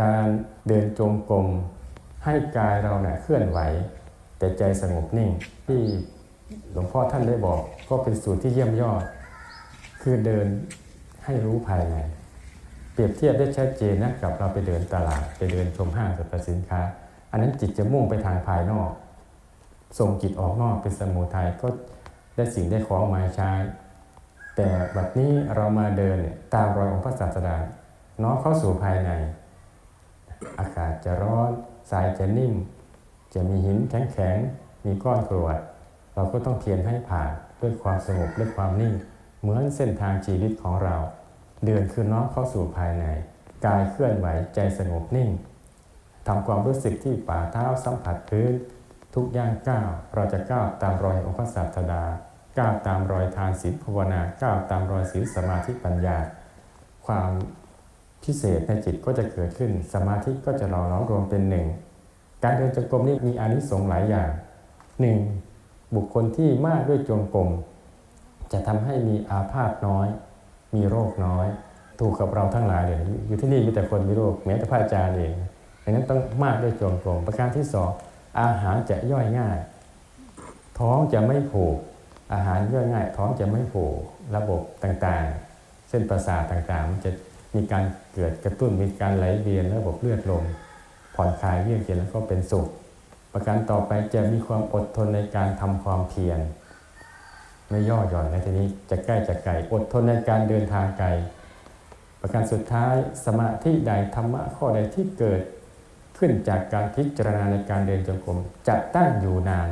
การเดินจงกรมให้กายเราเนี่ยเคลื่อนไหว แต่ใจสงบนิ่งที่หลวงพ่อท่านได้บอกก็เป็นสูตรที่เยี่ยมยอด คือเดินให้รู้ภายใน เปรียบเทียบได้ชัดเจนนะกับเราไปเดินตลาดไปเดินชมห้างสรรพสินค้า อันนั้นจิตจะมุ่งไปทางภายนอก ส่งจิตออกนอกเป็นสมุทัยก็ได้สิ่งได้ของมาใช้แต่แบบนี้เรามาเดินเนี่ยตามรอยองค์พระศาสดาน้อมเข้าสู่ภายใน อากาศจะร้อนทรายจะนิ่ม จะมีหินแข็งๆมีก้อนกรวด เราก็ต้องเพียรให้ผ่านด้วยความสงบด้วยความนิ่ง เหมือนเส้นทางชีวิตของเรา เดินคือน้อมเข้าสู่ภายใน กายเคลื่อนไหวใจสงบนิ่งทำความรู้สึกที่ฝ่าเท้าสัมผัสพื้น ทุกย่างก้าวเราจะก้าวตามรอยองค์พระศาสดาก้าวตามรอยทานศีลภาวนาก้าวตามรอยศีลสมาธิปัญญา ความ พิเศษในจิตก็จะเกิดขึ้น สมาธิก็จะหล่อหลอมรวมเป็นหนึ่ง การเดินจงกรมนี่มีอานิสงส์หลายอย่างหนึ่งบุคคลที่มากด้วยจงกรมจะทำให้มีอาพาธน้อย มีโรคน้อย ถูกกับเราทั้งหลายเลยอยู่ที่นี่มีแต่คนมีโรคแม้แต่พระอาจารย์เองดังนั้นต้องมากด้วยจงกรมประการที่สองอาหารจะย่อยง่าย ท้องจะไม่ผูกอาหารย่อยง่าย ท้องจะไม่ผูกระบบต่างๆ เส้นประสาทต่างๆมันจะ มีการเกิดกระตุ้นมีการไหลเวียนระบบเลือดลมผ่อนคลายเยือกเย็นแล้วก็เป็นสุข ประการต่อไปจะมีความอดทนในการทำความเพียรไม่ย่อหย่อนในทีนี้จะใกล้จะไกลอดทนในการเดินทางไกลประการสุดท้ายสมาธิใดธรรมะข้อใดที่เกิดขึ้นจากการพิจารณาในการเดินจงกรมจะตั้งอยู่นาน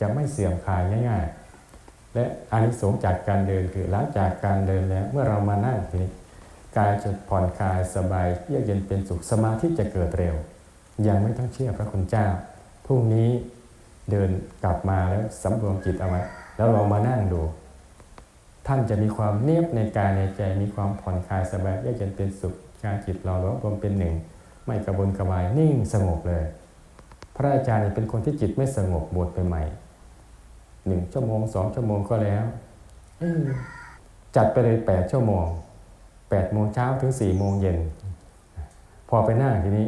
จะไม่เสื่อมคลายง่าย ๆ และอานิสงส์จากการเดินคือหลังจากการเดินแล้วเมื่อเรามานั่งทีนี้ กายจะผ่อนคลายสบายเยือกเย็นเป็นสุขสมาธิจะเกิดเร็ว ยังไม่ต้องเชื่อพระคุณเจ้าพรุ่งนี้เดินกลับมาแล้วสำรวมจิตเอาไว้แล้วลองมานั่งดู ท่านจะมีความเนียบในกายในใจมีความผ่อนคลายสบายเยือกเย็นเป็นสุขการจิตเรารวมรวมเป็นหนึ่ง ไม่กระวนกระวายนิ่งสงบเลย พระอาจารย์เป็นคนที่จิตไม่สงบบวชไปใหม่หนึ่งชั่วโมงสองชั่วโมงก็แล้วจัดไปเลยแปดชั่วโมง แปดโมงเช้าถึงสี่โมงเย็น พอไปนั่งทีนี้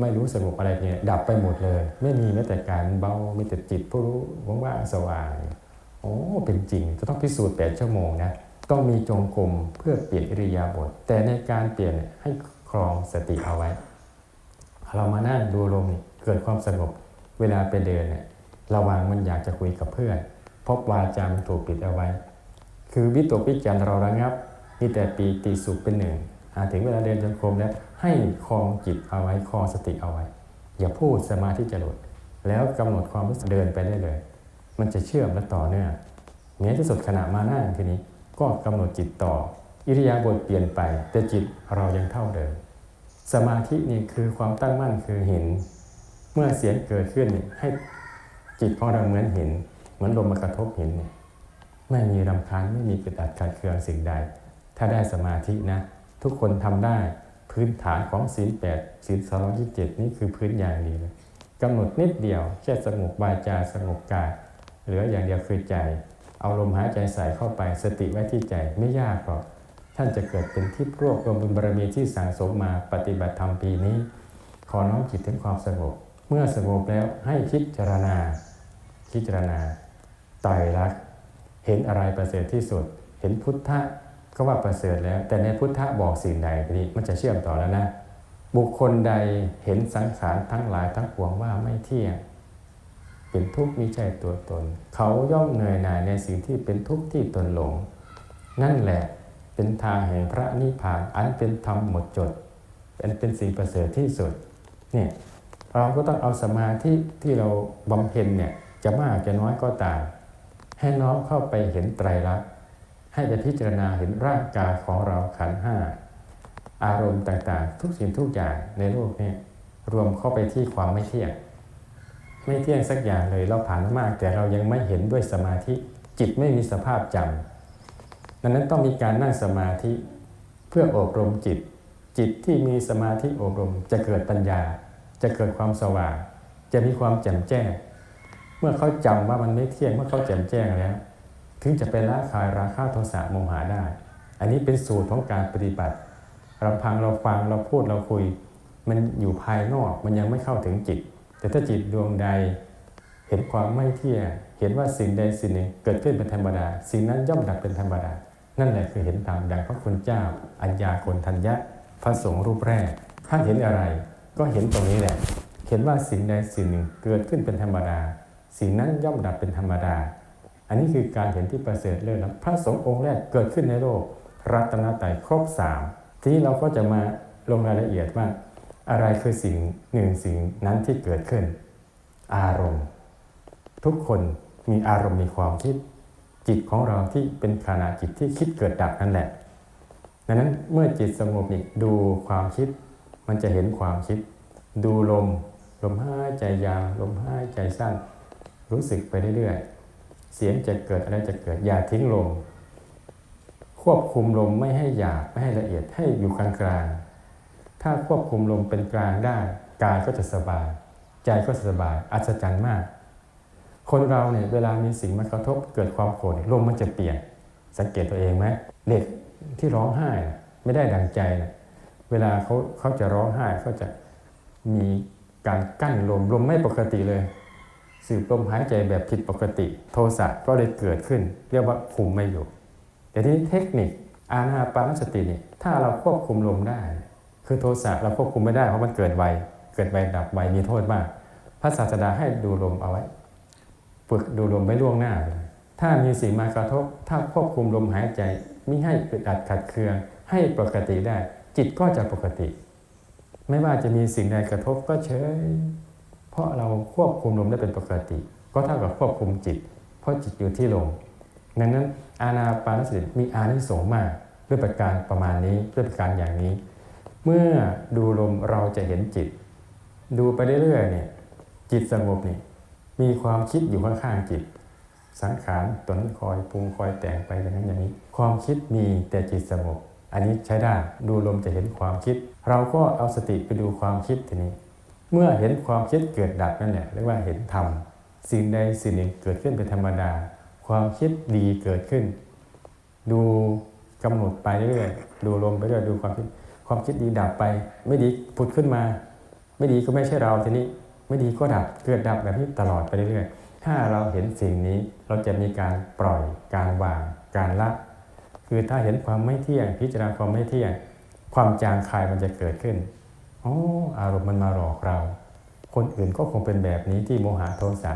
ไม่รู้สงบอะไรเนี่ยดับไปหมดเลย ไม่มีแม้แต่การเบามีแต่จิตผู้รู้ว่างๆสว่างโอ้เป็นจริงจะต้องพิสูจน์แปดชั่วโมงนะต้องมีจงกรมเพื่อเปลี่ยนอิริยาบถแต่ในการเปลี่ยนให้ครองสติเอาไว้ เรามานั่งดูลมนี่เกิดความสงบเวลาไปเดินเนี่ยระวังมันอยากจะคุยกับเพื่อนเพราะวาจามถูกปิดเอาไว้ คือวิตกวิจารเราระงับ มีแต่ปีติสุขเป็นหนึ่งถึงเวลาเดินจงกรมแล้วให้คลองจิตเอาไว้คลองสติเอาไว้ อย่าพูดสมาธิจะหลุด แล้วกำหนดความรู้สึกเดินไปได้เลย มันจะเชื่อมและต่อเนื่องแม้ที่สุดขณะมาหนั่งทีนี้ก็กำหนดจิตต่อ อิริยาบถเปลี่ยนไป แต่จิตเรายังเท่าเดิม สมาธินี่คือความตั้งมั่นคือเห็น เมื่อเสียงเกิดขึ้นให้จิตของเราเหมือนเห็น เหมือนลมมากระทบเห็น ไม่มีรำคาญไม่มีกระดัดขัดเคืองสิ่งใด ถ้าได้สมาธินะ ทุกคนทำได้พื้นฐานของศีลแปดศีลสองยี่สิบเจ็ดนี่คือพื้นอย่างดีเลยกำหนดนิดเดียวแค่สงบวาจาสงบกายเหลืออย่างเดียวคือใจ เอาลมหายใจใส่เข้าไปสติไว้ที่ใจไม่ยากหรอกท่านจะเกิดเป็นทิพย์รวบรวมบุญบารมีที่สั่งสมมาปฏิบัติธรรมปีนี้ ขอน้อมจิตถึงความสงบเมื่อสงบแล้วให้พิจารณาพิจารณาไตรลักษณ์เห็นอะไรประเสริฐที่สุด เห็นพุทธะ ก็ว่าประเสริฐแล้ว แต่ในพุทธะบอกสิ่งใดทีนี้มันจะเชื่อมต่อแล้วนะ บุคคลใดเห็นสังขารทั้งหลายทั้งปวงว่าไม่เที่ยงเป็นทุกข์มิใช่ตัวตน เขาย่อมเหนื่อยหน่ายในสิ่งที่เป็นทุกข์ที่ตนหลง นั่นแหละเป็นทางแห่งพระนิพพานอันเป็นธรรมหมดจดเป็นเป็นสิ่งประเสริฐที่สุดเนี่ยเราก็ต้องเอาสมาธิที่เราบำเพ็ญเนี่ยจะมากจะน้อยก็ตามให้น้อมเข้าไปเห็นไตรลักษณ์ ให้ไปพิจารณาเห็นร่างกายของเราขันห้าอารมณ์ต่างๆ ทุกสิ่งทุกอย่างในโลกนี้รวมเข้าไปที่ความไม่เที่ยง ไม่เที่ยงสักอย่างเลยเราผ่านมามาก แต่เรายังไม่เห็นด้วยสมาธิจิตไม่มีสภาพจำดังนั้นต้องมีการนั่งสมาธิเพื่ออบรมจิต จิตที่มีสมาธิอบรมจะเกิดปัญญา จะเกิดความสว่าง จะมีความแจ่มแจ้ง เมื่อเขาจำว่ามันไม่เที่ยงเมื่อเขาแจ่มแจ้งแล้ว ถึงจะเป็นละคายราคะโทสะโมหะได้ อันนี้เป็นสูตรของการปฏิบัติลำพังเราฟังเราพูดเราคุย มันอยู่ภายนอกมันยังไม่เข้าถึงจิต แต่ถ้าจิตดวงใดเห็นความไม่เที่ยงเห็นว่าสิ่งใดสิ่งหนึ่งเกิดขึ้นเป็นธรรมดา สิ่งนั้นย่อมดับเป็นธรรมดา นั่นแหละคือเห็นตามดังพระคุณเจ้า อัญญาโกณทัญญะพระสงฆ์รูปแรกท่านเห็นอะไร ก็เห็นตรงนี้แหละ เห็นว่าสิ่งใดสิ่งหนึ่งเกิดขึ้นเป็นธรรมดา สิ่งนั้นย่อมดับเป็นธรรมดา อันนี้คือการเห็นที่ประเสริฐเลิศนะพระสงฆ์องค์แรกเกิดขึ้นในโลก รัตนตรัยครบสามทีนี้เราก็จะมาลงรายละเอียดว่า อะไรคือสิ่งหนึ่งสิ่งนั้นที่เกิดขึ้น อารมณ์ ทุกคนมีอารมณ์มีความคิด จิตของเราที่เป็นขณะจิตที่คิดเกิดดับนั่นแหละดังนั้นเมื่อจิตสงบนี่ดูความคิด มันจะเห็นความคิด ดูลม ลมหายใจยาวลมหายใจสั้นรู้สึกไปเรื่อยๆ เสียงจะเกิดอะไรจะเกิดอย่าทิ้งลม ควบคุมลมไม่ให้หยาบไม่ให้ละเอียดให้อยู่กลางๆถ้าควบคุมลมเป็นกลางได้กายก็จะสบาย ใจก็สบาย อัศจรรย์มาก คนเราเนี่ยเวลามีสิ่งมากระทบเกิดความโกรธลมมันจะเปลี่ยน สังเกตตัวเองไหมเด็กที่ร้องไห้ไม่ได้ดังใจนะเวลาเขาเขาจะร้องไห้เขาจะมีการกั้นลมลมไม่ปกติเลย สืบลมหายใจแบบผิดปกติ โทสะก็เลยเกิดขึ้น เรียกว่าคุมไม่อยู่ แต่ที่เทคนิคอานาปานสตินี่ถ้าเราควบคุมลมได้ คือโทสะเราควบคุมไม่ได้เพราะมันเกิดไวเกิดไวดับไวมีโทษมาก พระศาสดาให้ดูลมเอาไว้ฝึกดูลมไว้ล่วงหน้า ถ้ามีสิ่งมากระทบ ถ้าควบคุมลมหายใจไม่ให้อึดอัดขัดเคือง ให้ปกติได้ จิตก็จะปกติ ไม่ว่าจะมีสิ่งใดกระทบก็เฉย ราะเราควบคุมลมได้เป็นปกติ ก็เท่ากับควบคุมจิต เพราะจิตอยู่ที่ลมดังนั้นอาณาปานสติมีอานิสงส์มากด้วยประการประมาณนี้ด้วยประการอย่างนี้ เมื่อดูลมเราจะเห็นจิต ดูไปเรื่อยๆเนี่ยจิตสงบนี่มีความคิดอยู่ข้างๆจิต สังขารตนคอยปรุงคอยแต่งไปอย่างนั้นอย่างนี้ ความคิดมีแต่จิตสงบ อันนี้ใช้ได้ดูลมจะเห็นความคิด เราก็เอาสติไปดูความคิดทีนี้ เมื่อเห็นความคิดเกิดดับนั่นแหละเรียกว่าเห็นธรรมสิ่งใดสิ่งหนึ่งเกิดขึ้นเป็นธรรมดา ความคิดดีเกิดขึ้น ดูกำหนดไปเรื่อยๆดูลมไปเรื่อยดูความคิดความคิดดีดับไป ไม่ดีผุดขึ้นมา ไม่ดีก็ไม่ใช่เราทีนี้ไม่ดีก็ดับเกิดดับแบบนี้ตลอดไปเรื่อยๆถ้าเราเห็นสิ่งนี้เราจะมีการปล่อยการวางการละ คือถ้าเห็นความไม่เที่ยงพิจารณาความไม่เที่ยง ความจางคายมันจะเกิดขึ้น อ๋ออารมณ์มันมาหลอกเรา คนอื่นก็คงเป็นแบบนี้ที่โมหะโทสะ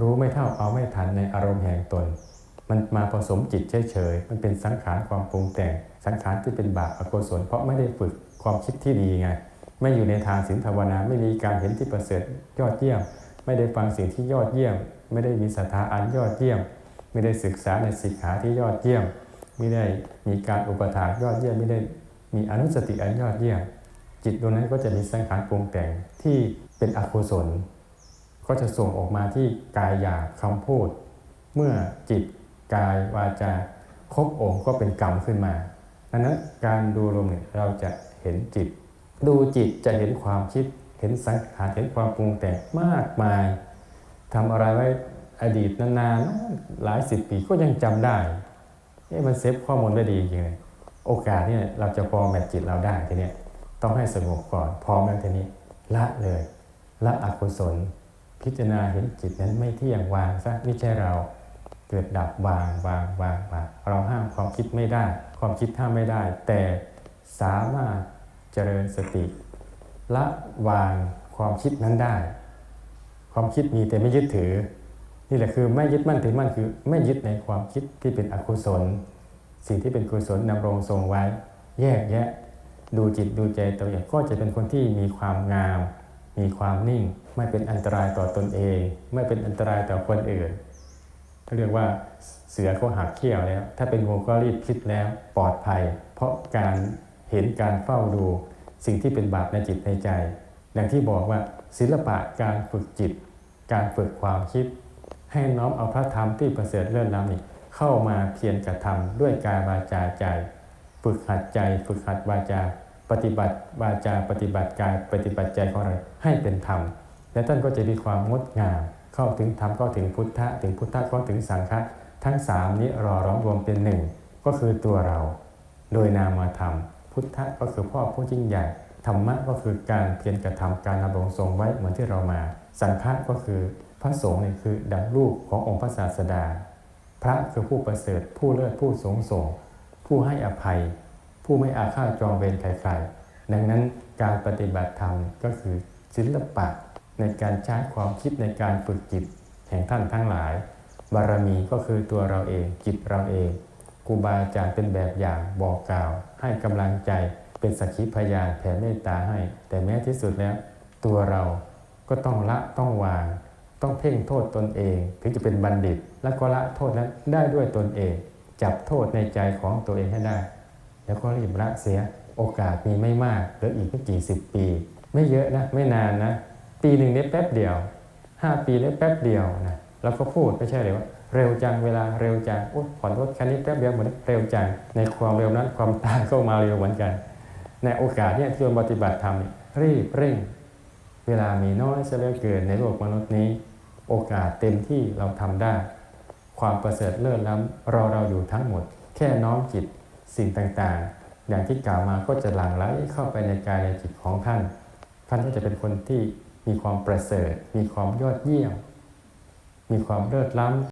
รู้ไม่เท่าเอาไม่ทันในอารมณ์แห่งตน มันมาผสมจิตเฉยๆมันเป็นสังขารความปรุงแต่ง สังขารที่เป็นบาปอกุศลเพราะไม่ได้ฝึกความคิดที่ดีไง ไม่อยู่ในทางศีลภาวนาไม่มีการเห็นที่ประเสริฐยอดเยี่ยม ไม่ได้ฟังสิ่งที่ยอดเยี่ยม ไม่ได้มีศรัทธาอันยอดเยี่ยม ไม่ได้ศึกษาในสิกขาที่ยอดเยี่ยม ไม่ได้มีการอุปถากยอดเยี่ยม ไม่ได้มีอนุสติอันยอดเยี่ยม จิตดวงนั้นก็จะมีสังขารปรุงแต่งที่เป็นอกุศล ก็จะส่งออกมาที่กายหยาบคำพูด เมื่อจิตกายวาจาครบองค์ก็เป็นกรรมขึ้นมาดังนั้นการดูลมเนี่ยเราจะเห็นจิต ดูจิตจะเห็นความคิดเห็นสังขารเห็นความปรุงแต่งมากมายทำอะไรไว้อดีตนานๆหลายสิบปีก็ยังจำได้เอ๊ะมันเซฟข้อมูลได้ดีจริงเลยโอกาสเนี่ยเราจะพอแมทจิตเราได้ทีเนี้ย ต้องให้สงบก่อน พร้อมแล้วทีนี้ ละเลย ละอกุศล พิจารณาเห็นจิตนั้นไม่เที่ยงวางซะไม่ใช่เราเกิดดับวางวางวางวางเราห้ามความคิดไม่ได้ ความคิดห้ามไม่ได้ แต่สามารถเจริญสติ ละวางความคิดนั้นได้ ความคิดมีแต่ไม่ยึดถือ นี่แหละคือไม่ยึดมั่นถือมั่นคือ ไม่ยึดในความคิดที่เป็นอกุศล สิ่งที่เป็นกุศลนำรงทรงไว้ แยกแยะ ดูจิตดูใจตัวเองก็จะเป็นคนที่มีความงาม มีความนิ่ง ไม่เป็นอันตรายต่อตนเอง ไม่เป็นอันตรายต่อคนอื่นเขาเรียกว่าเสือเขาหักเขี้ยวแล้ว ถ้าเป็นงูก็รีบคิดแล้วปลอดภัย เพราะการเห็นการเฝ้าดูสิ่งที่เป็นบาปในจิตในใจ อย่างที่บอกว่าศิลปะการฝึกจิต การฝึกความคิด ให้น้อมเอาพระธรรมที่ประเสริฐเลิศล้ำนี่เข้ามาเพียรกระทำด้วยกายวาจาใจ ฝึกหัดใจฝึกหัดวาจา ปฏิบัติวาจาปฏิบัติกายปฏิบัติใจของเราให้เป็นธรรม และท่านก็จะมีความงดงาม เข้าถึงธรรมก็ถึงพุทธะถึงพุทธะก็ถึงสังฆะทั้งสามนี้รอร้อมรวมเป็นหนึ่งก็คือตัวเรา โดยนามธรรม พุทธะก็คือพ่อผู้ยิ่งใหญ่ธรรมะก็คือการเพียรกระทำการดำรงทรงไว้เหมือนที่เรามา สังฆะก็คือพระสงฆ์เนี่ยคือดังรูปขององค์พระศาสดา พระคือผู้ประเสริฐผู้เลิศผู้สงส่ง ผู้ให้อภัย ผู้ไม่อาฆาตจองเวรใครๆ ดังนั้นการปฏิบัติธรรมก็คือศิลปะในการใช้ความคิดในการฝึกจิตแห่งท่านทั้งหลาย บารมีก็คือตัวเราเองจิตเราเองครูบาอาจารย์เป็นแบบอย่างบอกกล่าว ให้กำลังใจเป็นสักขีพยานแผ่เมตตาให้ แต่แม้ที่สุดแล้ว ตัวเราก็ต้องละต้องวาง ต้องเพ่งโทษตนเอง ถึงจะเป็นบัณฑิต และก็ละโทษนั้นได้ด้วยตนเอง จับโทษในใจของตัวเองให้ได้ แล้วก็รีบละเสียโอกาสมีไม่มากเหลืออีกไม่กี่สิบปี ไม่เยอะนะไม่นานนะ ปีหนึ่งได้แป๊บเดียวห้าปีได้แป๊บเดียวนะเราก็พูดไม่ใช่เลยว่าเร็วจังเวลาเร็วจังโอ้ผ่อนรถคันนี้แป๊บเดียวหมดเร็วจังในความเร็วนั้นความตายก็มาเร็วเหมือนกัน ในโอกาสเนี่ยที่เราปฏิบัติธรรมรีบเร่ง เวลามีน้อยเสียเหลือเกินในโลกมนุษย์นี้ โอกาสเต็มที่เราทำได้ ความประเสริฐเลิศล้ำรอเราอยู่ทั้งหมด แค่น้อมจิตสิ่งต่างๆ อย่างที่กล่าวมาก็จะหลั่งไหลเข้าไปในกายในจิตของท่าน ท่านก็จะเป็นคนที่มีความประเสริฐ มีความยอดเยี่ยม มีความเลิศล้ำ